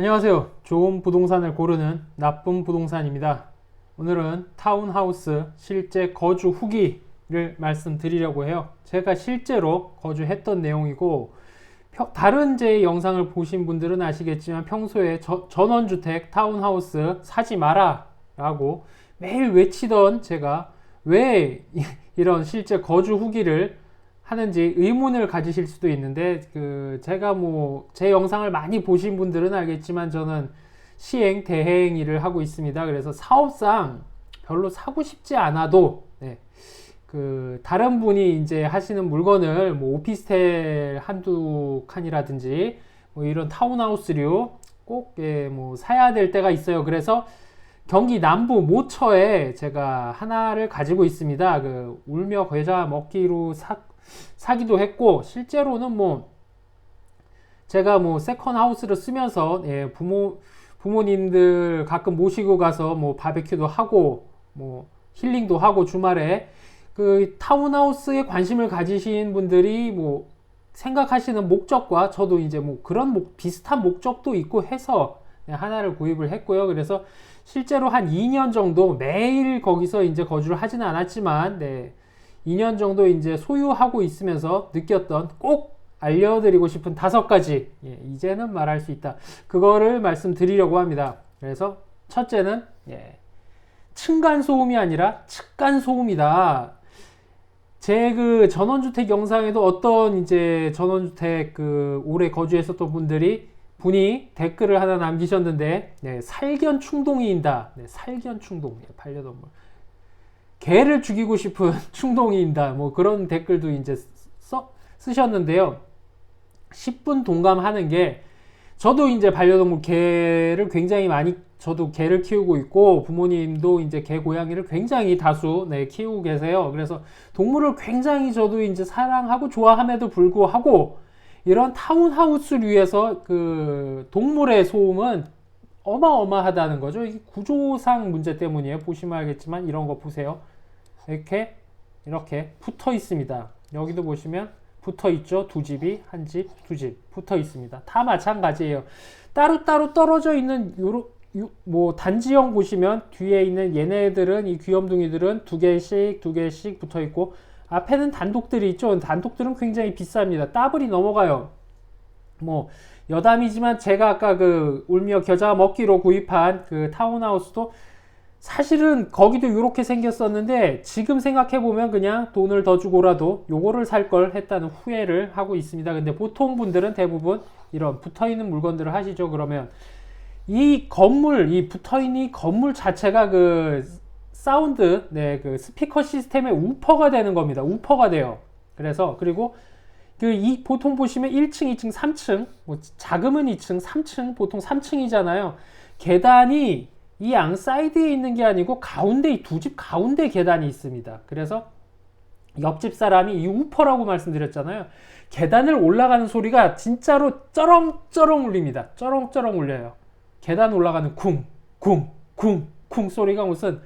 안녕하세요. 좋은 부동산을 고르는 나쁜 부동산입니다. 오늘은 타운하우스 실제 거주 후기를 말씀드리려고 해요. 제가 실제로 거주했던 내용이고 평- 다른 제 영상을 보신 분들은 아시겠지만 평소에 저- 전원주택 타운하우스 사지 마라 라고 매일 외치던 제가 왜 이- 이런 실제 거주 후기를 하는지 의문을 가지실 수도 있는데 그 제가 뭐 제 영상을 많이 보신 분들은 알겠지만 저는 시행 대행 일을 하고 있습니다. 그래서 사업상 별로 사고 싶지 않아도 네, 그 다른 분이 이제 하시는 물건을 뭐 오피스텔 한두 칸이라든지 뭐 이런 타운하우스류 꼭 예, 뭐 사야 될 때가 있어요. 그래서 경기 남부 모처에 제가 하나를 가지고 있습니다. 그 울며 겨자 먹기로 사, 사기도 했고 실제로는 뭐 제가 뭐 세컨 하우스를 쓰면서 예, 부모 부모님들 가끔 모시고 가서 뭐 바베큐도 하고 뭐 힐링도 하고 주말에 그 타운하우스에 관심을 가지신 분들이 뭐 생각하시는 목적과 저도 이제 뭐 그런 목- 비슷한 목적도 있고 해서 네, 하나를 구입을 했고요. 그래서 실제로 한 2년 정도 매일 거기서 이제 거주를 하지는 않았지만 네, 2년 정도 이제 소유하고 있으면서 느꼈던 꼭 알려드리고 싶은 다섯 가지 예, 이제는 말할 수 있다 그거를 말씀드리려고 합니다. 그래서 첫째는 예, 층간 소음이 아니라 측간 소음이다. 제 그 전원주택 영상에도 어떤 이제 전원주택 그 오래 거주했었던 분들이 분이 댓글을 하나 남기셨는데 네, 살견 충동이인다. 네, 살견 충동 예, 반려동물. 개를 죽이고 싶은 충동이인다. 뭐 그런 댓글도 이제 써, 쓰셨는데요. 10분 동감하는 게 저도 이제 반려동물 개를 굉장히 많이 저도 개를 키우고 있고 부모님도 이제 개 고양이를 굉장히 다수 네, 키우고 계세요. 그래서 동물을 굉장히 저도 이제 사랑하고 좋아함에도 불구하고 이런 타운하우스류에서 그 동물의 소음은 어마어마하다는 거죠. 이 구조상 문제 때문이에요. 보시면 알겠지만 이런 거 보세요. 이렇게 이렇게 붙어 있습니다. 여기도 보시면 붙어 있죠. 두 집이 한 집, 두 집 붙어 있습니다. 다 마찬가지예요. 따로따로 떨어져 있는 요로 요- 뭐 단지형 보시면 뒤에 있는 얘네들은 이 귀염둥이들은 두 개씩 두 개씩 붙어 있고 앞에는 단독들이 있죠. 단독들은 굉장히 비쌉니다. 따블이 넘어가요. 뭐 여담이지만 제가 아까 그 울며 겨자 먹기로 구입한 그 타운하우스도 사실은 거기도 이렇게 생겼었는데 지금 생각해 보면 그냥 돈을 더 주고라도 요거를 살 걸 했다는 후회를 하고 있습니다. 근데 보통 분들은 대부분 이런 붙어 있는 물건들을 하시죠. 그러면 이 건물, 이 붙어 있는 이 건물 자체가 그 사운드, 네, 그 스피커 시스템의 우퍼가 되는 겁니다. 우퍼가 돼요. 그래서 그리고 그 이 보통 보시면 1층, 2층, 3층, 뭐 작으면 2층, 3층, 보통 3층이잖아요. 계단이 이 양 사이드에 있는 게 아니고 가운데 이 두 집 가운데 계단이 있습니다. 그래서 옆집 사람이 이 우퍼라고 말씀드렸잖아요. 계단을 올라가는 소리가 진짜로 쩌렁쩌렁 울립니다. 쩌렁쩌렁 울려요. 계단 올라가는 쿵, 쿵, 쿵, 쿵 소리가 무슨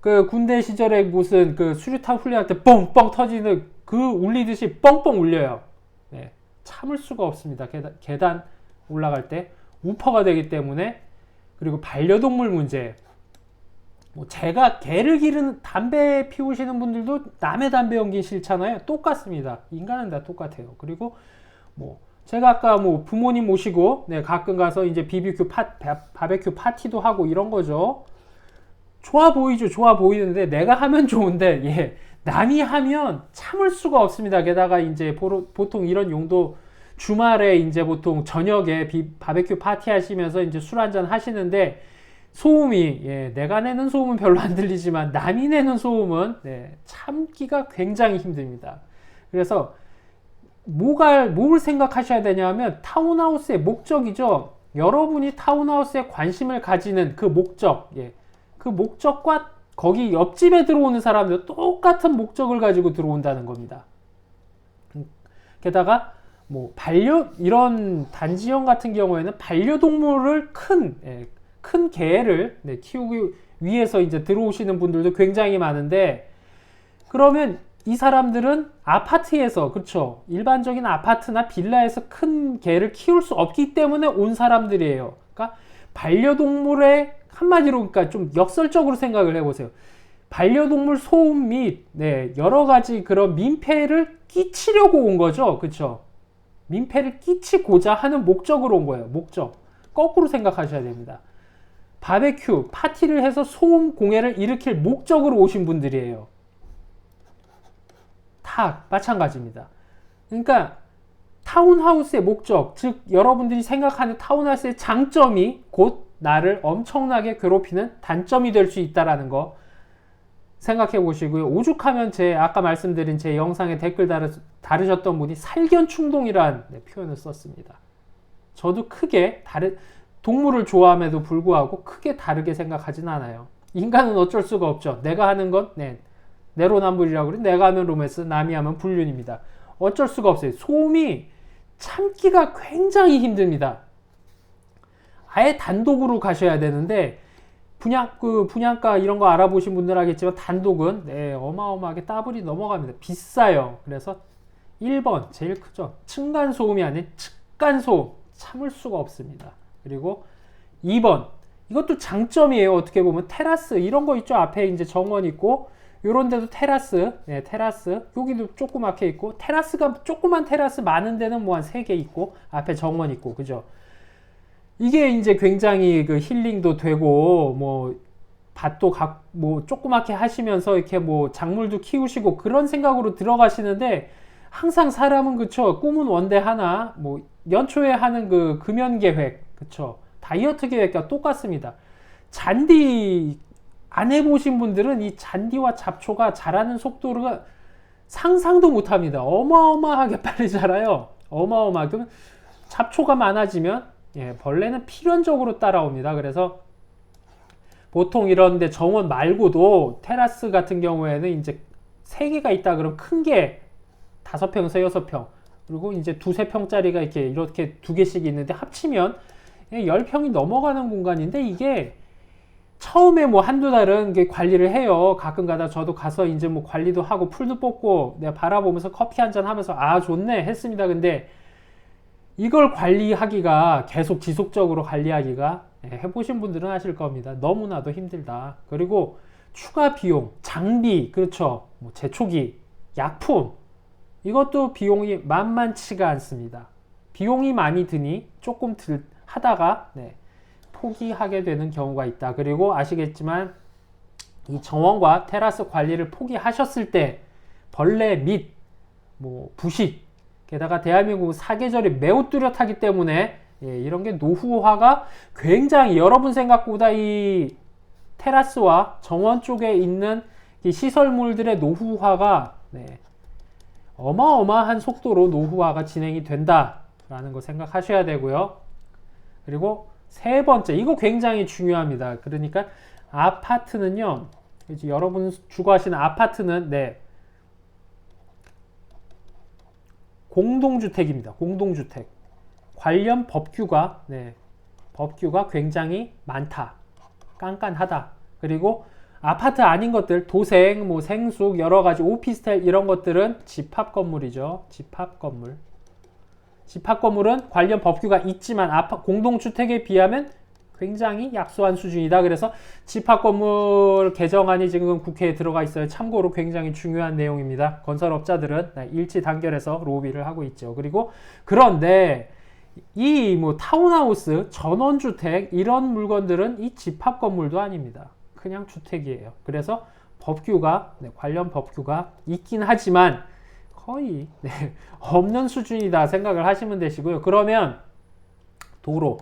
그 군대 시절에 무슨 그 수류탄 훈련할 때 뻥뻥 터지는 그 울리듯이 뻥뻥 울려요. 네, 참을 수가 없습니다. 계단, 계단 올라갈 때 우퍼가 되기 때문에 그리고 반려동물 문제. 뭐 제가 개를 기르는 담배 피우시는 분들도 남의 담배 연기 싫잖아요. 똑같습니다. 인간은 다 똑같아요. 그리고 뭐 제가 아까 뭐 부모님 모시고 네, 가끔 가서 이제 비비큐 파 바- 바베큐 파티도 하고 이런 거죠. 좋아 보이죠. 좋아 보이는데 내가 하면 좋은데 예. 남이 하면 참을 수가 없습니다. 게다가 이제 보통 이런 용도 주말에 이제 보통 저녁에 비, 바베큐 파티 하시면서 이제 술 한잔 하시는데 소음이 예, 내가 내는 소음은 별로 안 들리지만 남이 내는 소음은 네, 참기가 굉장히 힘듭니다. 그래서 뭐가 뭘 생각하셔야 되냐면 타운하우스의 목적이죠. 여러분이 타운하우스에 관심을 가지는 그 목적, 예. 그 목적과 거기 옆집에 들어오는 사람도 똑같은 목적을 가지고 들어온다는 겁니다. 음, 게다가 뭐 반려 이런 단지형 같은 경우에는 반려동물을 큰, 예, 큰 개를 네, 키우기 위해서 이제 들어오시는 분들도 굉장히 많은데 그러면 이 사람들은 아파트에서 그렇죠 일반적인 아파트나 빌라에서 큰 개를 키울 수 없기 때문에 온 사람들이에요. 그러니까 반려동물의 한마디로 그러니까 좀 역설적으로 생각을 해보세요. 반려동물 소음 및 네, 여러 가지 그런 민폐를 끼치려고 온 거죠. 그렇죠? 민폐를 끼치고자 하는 목적으로 온 거예요. 목적. 거꾸로 생각하셔야 됩니다. 바베큐, 파티를 해서 소음 공해를 일으킬 목적으로 오신 분들이에요. 다 마찬가지입니다. 그러니까 타운하우스의 목적, 즉 여러분들이 생각하는 타운하우스의 장점이 곧 나를 엄청나게 괴롭히는 단점이 될 수 있다라는 거 생각해 보시고요. 오죽하면 제 아까 말씀드린 제 영상에 댓글 다르, 다르셨던 분이 살견 충동이란 네, 표현을 썼습니다. 저도 크게 다른 동물을 좋아함에도 불구하고 크게 다르게 생각하진 않아요. 인간은 어쩔 수가 없죠. 내가 하는 건 네, 내로남불이라고 그래. 내가 하면 로맨스, 남이 하면 불륜입니다. 어쩔 수가 없어요. 소음이 참기가 굉장히 힘듭니다. 아예 단독으로 가셔야 되는데 분양 그 분양가 이런 거 알아보신 분들 알겠지만 단독은 네, 어마어마하게 따블이 넘어갑니다. 비싸요. 그래서 1번 제일 크죠. 층간 소음이 아닌 측간 소음 참을 수가 없습니다. 그리고 2번 이것도 장점이에요. 어떻게 보면 테라스 이런 거 있죠. 앞에 이제 정원 있고 요런 데도 테라스, 네, 테라스. 여기도 조그맣게 있고 테라스가 조그만 테라스 많은 데는 뭐한세개 있고 앞에 정원 있고 그죠? 이게 이제 굉장히 그 힐링도 되고 뭐 밭도 각 뭐 조그맣게 하시면서 이렇게 뭐 작물도 키우시고 그런 생각으로 들어가시는데 항상 사람은 그쵸 꿈은 원대 하나 뭐 연초에 하는 그 금연 계획 그쵸 다이어트 계획과 똑같습니다. 잔디 안 해보신 분들은 이 잔디와 잡초가 자라는 속도가 상상도 못합니다. 어마어마하게 빨리 자라요. 어마어마하게 잡초가 많아지면 예, 벌레는 필연적으로 따라옵니다. 그래서 보통 이런데 정원 말고도 테라스 같은 경우에는 이제 세 개가 있다 그러면 큰게 다섯 평에서 여섯 평 그리고 이제 두세 평짜리가 이렇게 이렇게 두 개씩 있는데 합치면 예, 열 평이 넘어가는 공간인데 이게 처음에 뭐 한두 달은 관리를 해요. 가끔 가다 저도 가서 이제 뭐 관리도 하고 풀도 뽑고 내가 바라보면서 커피 한 잔 하면서 아 좋네 했습니다. 근데 이걸 관리하기가 계속 지속적으로 관리하기가 예, 해보신 분들은 아실 겁니다. 너무나도 힘들다. 그리고 추가 비용, 장비, 그렇죠. 뭐 제초기, 약품 이것도 비용이 만만치가 않습니다. 비용이 많이 드니 조금 들 하다가 네, 포기하게 되는 경우가 있다. 그리고 아시겠지만 이 정원과 테라스 관리를 포기하셨을 때 벌레 및 뭐 부식 게다가 대한민국 사계절이 매우 뚜렷하기 때문에 예, 이런 게 노후화가 굉장히 여러분 생각보다 이 테라스와 정원 쪽에 있는 이 시설물들의 노후화가 네, 어마어마한 속도로 노후화가 진행이 된다라는 거 생각하셔야 되고요. 그리고 세 번째, 이거 굉장히 중요합니다. 그러니까 아파트는요, 이제 여러분 주거하시는 아파트는 네, 공동주택입니다. 공동주택. 관련 법규가 네, 법규가 굉장히 많다. 깐깐하다. 그리고 아파트 아닌 것들, 도생, 뭐 생숙, 여러 가지 오피스텔 이런 것들은 집합 건물이죠. 집합 건물. 집합 건물은 관련 법규가 있지만 공동주택에 비하면 굉장히 약소한 수준이다. 그래서 집합 건물 개정안이 지금 국회에 들어가 있어요. 참고로 굉장히 중요한 내용입니다. 건설업자들은 네, 일치 단결해서 로비를 하고 있죠. 그리고 그런데 이 뭐 타운하우스, 전원주택 이런 물건들은 이 집합 건물도 아닙니다. 그냥 주택이에요. 그래서 법규가 네, 관련 법규가 있긴 하지만 거의 네, 없는 수준이다 생각을 하시면 되시고요. 그러면 도로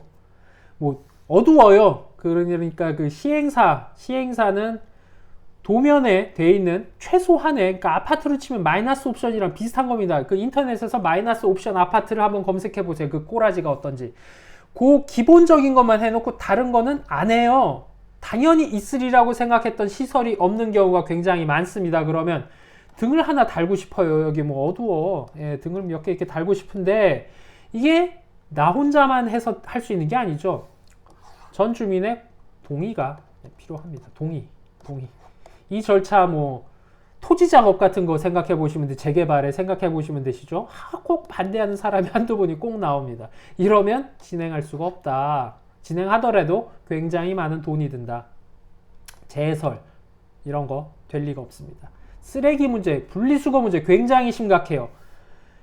뭐 어두워요. 그러니까 그 시행사 시행사는 도면에 돼 있는 최소한의 그러니까 아파트로 치면 마이너스 옵션이랑 비슷한 겁니다. 그 인터넷에서 마이너스 옵션 아파트를 한번 검색해 보세요. 그 꼬라지가 어떤지. 그 기본적인 것만 해놓고 다른 거는 안 해요. 당연히 있으리라고 생각했던 시설이 없는 경우가 굉장히 많습니다. 그러면 등을 하나 달고 싶어요. 여기 뭐 어두워. 예, 등을 몇 개 이렇게 달고 싶은데 이게 나 혼자만 해서 할 수 있는 게 아니죠. 전 주민의 동의가 필요합니다. 동의, 동의. 이 절차 뭐 토지 작업 같은 거 생각해 보시면 돼. 재개발에 생각해 보시면 되시죠. 하, 꼭 반대하는 사람이 한두 분이 꼭 나옵니다. 이러면 진행할 수가 없다. 진행하더라도 굉장히 많은 돈이 든다. 재설 이런 거 될 리가 없습니다. 쓰레기 문제, 분리수거 문제 굉장히 심각해요.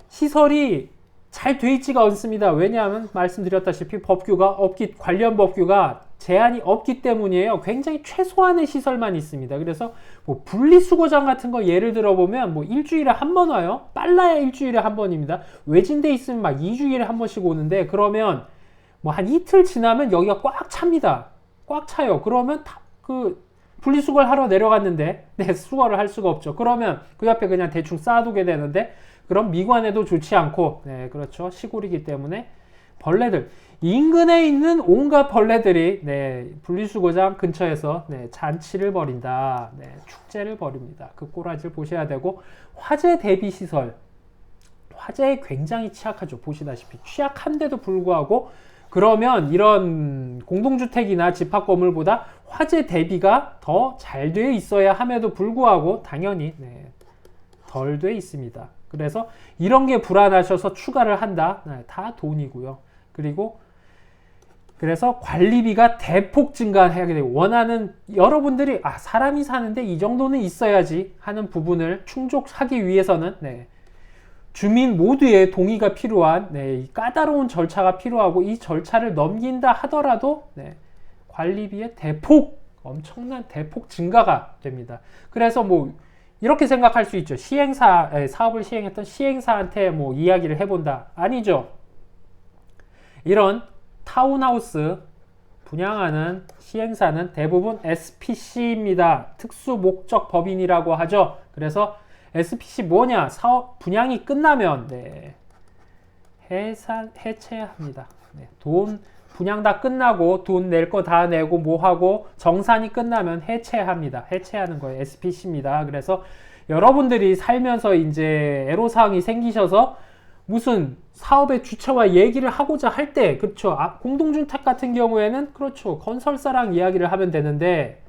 시설이 잘 돼 있지가 않습니다. 왜냐하면 말씀드렸다시피 법규가 없기 관련 법규가 제한이 없기 때문이에요. 굉장히 최소한의 시설만 있습니다. 그래서 뭐 분리수거장 같은 거 예를 들어 보면 뭐 일주일에 한 번 와요. 빨라야 일주일에 한 번입니다. 외진돼 있으면 막 2주일에 한 번씩 오는데 그러면 뭐 한 이틀 지나면 여기가 꽉 찹니다. 꽉 차요. 그러면 다그 분리수거를 하러 내려갔는데 네, 수거를 할 수가 없죠. 그러면 그 옆에 그냥 대충 쌓아두게 되는데 그럼 미관에도 좋지 않고 네, 그렇죠. 시골이기 때문에 벌레들 인근에 있는 온갖 벌레들이 네, 분리수거장 근처에서 네, 잔치를 벌인다. 네, 축제를 벌입니다. 그 꼬라지를 보셔야 되고 화재 대비 시설 화재에 굉장히 취약하죠. 보시다시피 취약한데도 불구하고 그러면 이런 공동주택이나 집합 건물보다 화재 대비가 더잘 되어 있어야 함에도 불구하고 당연히 네, 덜돼 있습니다. 그래서 이런 게 불안하셔서 추가를 한다. 네, 다 돈이고요. 그리고 그래서 관리비가 대폭 증가하게 되고 원하는 여러분들이 아 사람이 사는데 이 정도는 있어야지 하는 부분을 충족하기 위해서는 네, 주민 모두의 동의가 필요한 네, 까다로운 절차가 필요하고 이 절차를 넘긴다 하더라도 네, 관리비의 대폭 엄청난 대폭 증가가 됩니다. 그래서 뭐 이렇게 생각할 수 있죠. 시행사 사업을 시행했던 시행사한테 뭐 이야기를 해본다 아니죠. 이런 타운하우스 분양하는 시행사는 대부분 SPC입니다. 특수 목적 법인이라고 하죠. 그래서 SPC 뭐냐? 사업 분양이 끝나면 네, 해산 해체합니다. 네, 돈 분양 다 끝나고 돈 낼 거 다 내고 뭐 하고 정산이 끝나면 해체합니다. 해체하는 거예요. SPC입니다. 그래서 여러분들이 살면서 이제 애로사항이 생기셔서 무슨 사업의 주체와 얘기를 하고자 할 때, 그렇죠. 아, 공동주택 같은 경우에는 그렇죠. 건설사랑 이야기를 하면 되는데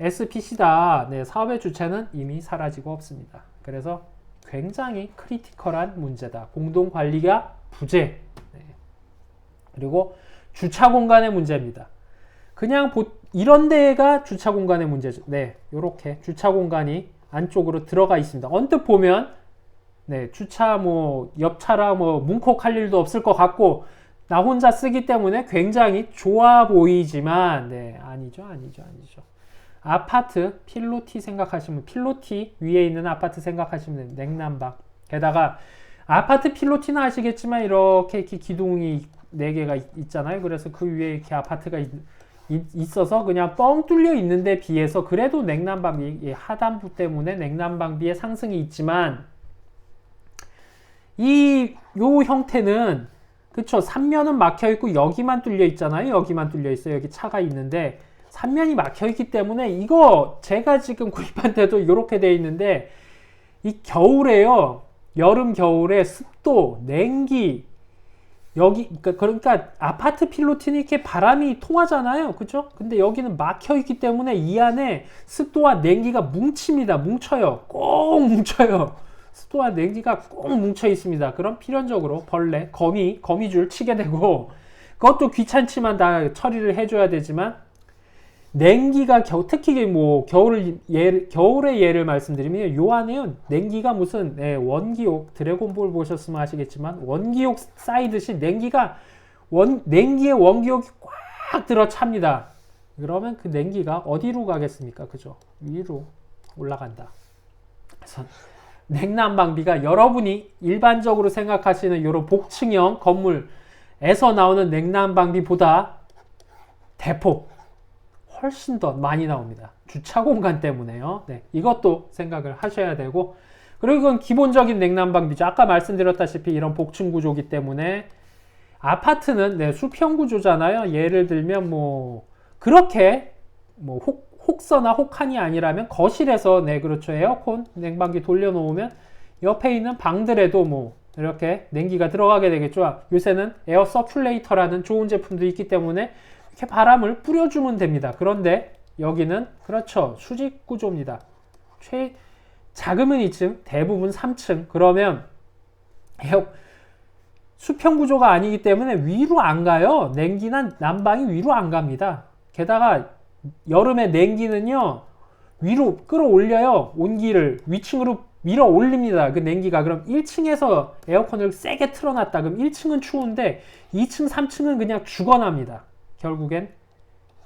SPC다. 네, 사업의 주체는 이미 사라지고 없습니다. 그래서 굉장히 크리티컬한 문제다. 공동 관리가 부재. 네. 그리고 주차 공간의 문제입니다. 그냥 보, 이런 데가 주차 공간의 문제죠. 네, 이렇게 주차 공간이 안쪽으로 들어가 있습니다. 언뜻 보면 네, 주차 뭐 옆차라 뭐 뭉콕할 일도 없을 것 같고 나 혼자 쓰기 때문에 굉장히 좋아 보이지만 네, 아니죠, 아니죠, 아니죠. 아파트 필로티 생각하시면 필로티 위에 있는 아파트 생각하시면 냉난방. 게다가 아파트 필로티는 아시겠지만 이렇게, 이렇게 기둥이 네 개가 있 잖아요. 그래서 그 위에 이렇게 아파트가 있, 있어서 그냥 뻥 뚫려 있는데 비해서 그래도 냉난방비 하단부 때문에 냉난방비의 상승이 있지만 이 요 형태는 그쵸 3면은 막혀 있고 여기만 뚫려 있잖아요. 여기만 뚫려 있어요. 여기 차가 있는데 3면이 막혀 있기 때문에 이거 제가 지금 구입한 데도 이렇게 돼 있는데 이 겨울에요. 여름 겨울에 습도, 냉기 여기 그러니까, 그러니까 아파트 필로티는 이렇게 바람이 통하잖아요. 그죠? 근데 여기는 막혀 있기 때문에 이 안에 습도와 냉기가 뭉칩니다. 뭉쳐요. 꼭 뭉쳐요. 습도와 냉기가 꼭 뭉쳐 있습니다. 그럼 필연적으로 벌레, 거미, 거미줄 치게 되고 그것도 귀찮지만 다 처리를 해줘야 되지만 냉기가 겨, 특히 뭐 겨울 예, 겨울의 예를 말씀드리면 요 안에요 냉기가 무슨 네, 원기옥 드래곤볼 보셨으면 아시겠지만 원기옥 쌓이듯이 냉기가 원 냉기의 원기옥이 꽉 들어 찹니다. 그러면 그 냉기가 어디로 가겠습니까? 그죠? 위로 올라간다. 그래서 냉난방비가 여러분이 일반적으로 생각하시는 이런 복층형 건물에서 나오는 냉난방비보다 대폭 훨씬 더 많이 나옵니다. 주차 공간 때문에요. 네, 이것도 생각을 하셔야 되고 그리고 이건 기본적인 냉난방비죠. 아까 말씀드렸다시피 이런 복층 구조기 때문에 아파트는 네, 수평 구조잖아요. 예를 들면 뭐 그렇게 뭐 혹, 혹서나 혹한이 아니라면 거실에서 네 그렇죠 에어컨 냉방기 돌려놓으면 옆에 있는 방들에도 뭐 이렇게 냉기가 들어가게 되겠죠. 요새는 에어 서큘레이터라는 좋은 제품도 있기 때문에 이렇게 바람을 뿌려주면 됩니다. 그런데 여기는 그렇죠 수직 구조입니다. 최 작으면 2층, 대부분 3층. 그러면 수평 구조가 아니기 때문에 위로 안 가요. 냉기나 난방이 위로 안 갑니다. 게다가 여름에 냉기는요 위로 끌어올려요 온기를 위층으로 밀어 올립니다 그 냉기가 그럼 1층에서 에어컨을 세게 틀어놨다 그럼 1층은 추운데 2층 3층은 그냥 죽어납니다 결국엔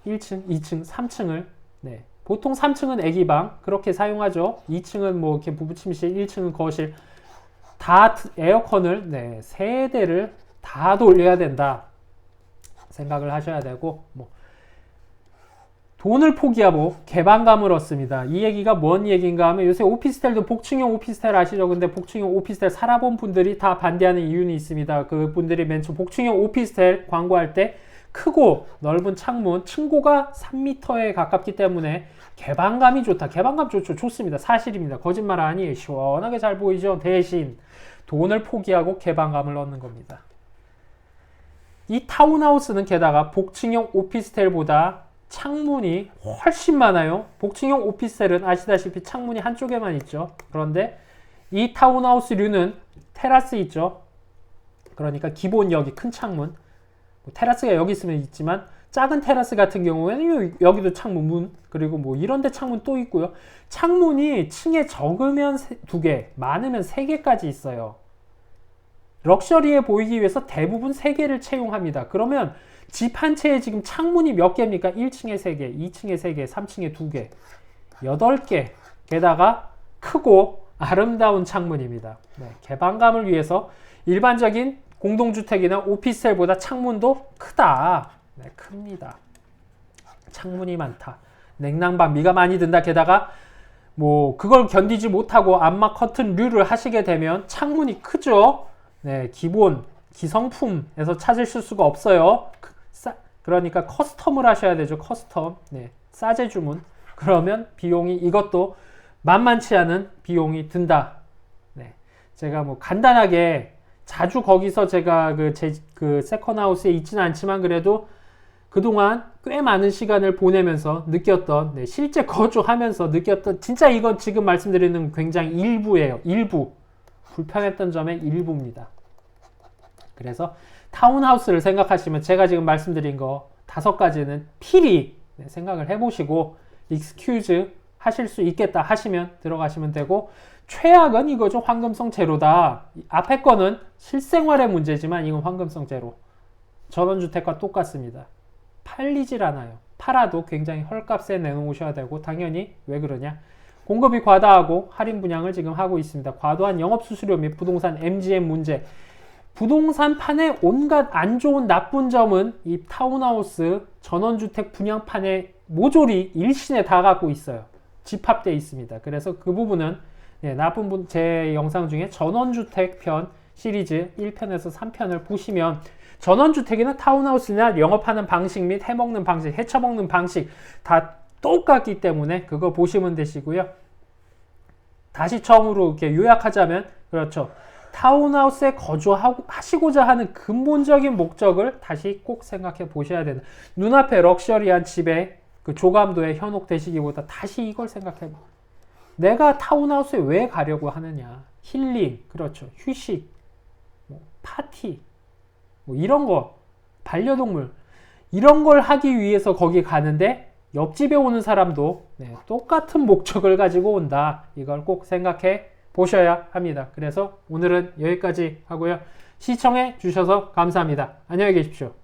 1층 2층 3층을 네 보통 3층은 애기방 그렇게 사용하죠 2층은 뭐 이렇게 부부침실 1층은 거실 다 트- 에어컨을 네 세 대를 다 돌려야 된다 생각을 하셔야 되고 뭐 돈을 포기하고 개방감을 얻습니다. 이 얘기가 뭔 얘기인가 하면 요새 오피스텔도 복층형 오피스텔 아시죠? 근데 복층형 오피스텔 살아본 분들이 다 반대하는 이유는 있습니다. 그 분들이 맨 처음 복층형 오피스텔 광고할 때 크고 넓은 창문, 층고가 3m에 가깝기 때문에 개방감이 좋다. 개방감 좋죠. 좋습니다. 사실입니다. 거짓말 아니에요. 시원하게 잘 보이죠? 대신 돈을 포기하고 개방감을 얻는 겁니다. 이 타운하우스는 게다가 복층형 오피스텔보다 창문이 훨씬 많아요. 복층형 오피스텔은 아시다시피 창문이 한쪽에만 있죠. 그런데 이 타운하우스류는 테라스 있죠. 그러니까 기본 여기 큰 창문. 뭐 테라스가 여기 있으면 있지만 작은 테라스 같은 경우에는 요- 여기도 창문 문 그리고 뭐 이런 데 창문 또 있고요. 창문이 층에 적으면 세- 두 개, 많으면 세 개까지 있어요. 럭셔리해 보이기 위해서 대부분 세 개를 채용합니다. 그러면 집 한 채에 지금 창문이 몇 개입니까? 1층에 3개, 2층에 3개, 3층에 2개, 8개. 게다가 크고 아름다운 창문입니다. 네, 개방감을 위해서 일반적인 공동주택이나 오피스텔보다 창문도 크다. 네, 큽니다. 창문이 많다. 냉난방 비가 많이 든다. 게다가 뭐 그걸 견디지 못하고 암막 커튼 류를 하시게 되면 창문이 크죠. 네, 기본 기성품에서 찾으실 수가 없어요. 그- 싸- 그러니까 커스텀을 하셔야 되죠. 커스텀. 네, 싸제 주문. 그러면 비용이 이것도 만만치 않은 비용이 든다. 네, 제가 뭐 간단하게 자주 거기서 제가 그 제 그 세컨 하우스에 있지는 않지만 그래도 그동안 꽤 많은 시간을 보내면서 느꼈던 네, 실제 거주하면서 느꼈던 진짜 이건 지금 말씀드리는 굉장히 일부예요. 일부 불편했던 점의 일부입니다. 그래서 타운하우스를 생각하시면 제가 지금 말씀드린 거 다섯 가지는 필히 네, 생각을 해보시고 익스큐즈 하실 수 있겠다 하시면 들어가시면 되고 최악은 이거죠. 황금성 제로다. 이 앞에 거는 실생활의 문제지만 이건 황금성 제로 전원주택과 똑같습니다. 팔리질 않아요. 팔아도 굉장히 헐값에 내놓으셔야 되고 당연히 왜 그러냐? 공급이 과다하고 할인 분양을 지금 하고 있습니다. 과도한 영업 수수료 및 부동산 MGM 문제. 부동산 판의 온갖 안 좋은 나쁜 점은 이 타운하우스 전원주택 분양판의 모조리 일신에 다 갖고 있어요. 집합되어 있습니다. 그래서 그 부분은 네, 나쁜 분, 제 영상 중에 전원주택 편 시리즈 1편에서 3편을 보시면 전원주택이나 타운하우스나 영업하는 방식 및 해먹는 방식, 해쳐먹는 방식 다 똑같기 때문에 그거 보시면 되시고요. 다시 처음으로 이렇게 요약하자면 그렇죠. 타운하우스에 거주하시고자 하는 근본적인 목적을 다시 꼭 생각해 보셔야 되는 눈앞에 럭셔리한 집에 그 조감도에 현혹되시기보다 다시 이걸 생각해 봐. 내가 타운하우스에 왜 가려고 하느냐? 힐링, 그렇죠. 휴식, 뭐 파티, 뭐 이런 거, 반려동물 이런 걸 하기 위해서 거기 가는데 옆집에 오는 사람도 네, 똑같은 목적을 가지고 온다. 이걸 꼭 생각해 보셔야 합니다. 그래서 오늘은 여기까지 하고요. 시청해 주셔서 감사합니다. 안녕히 계십시오.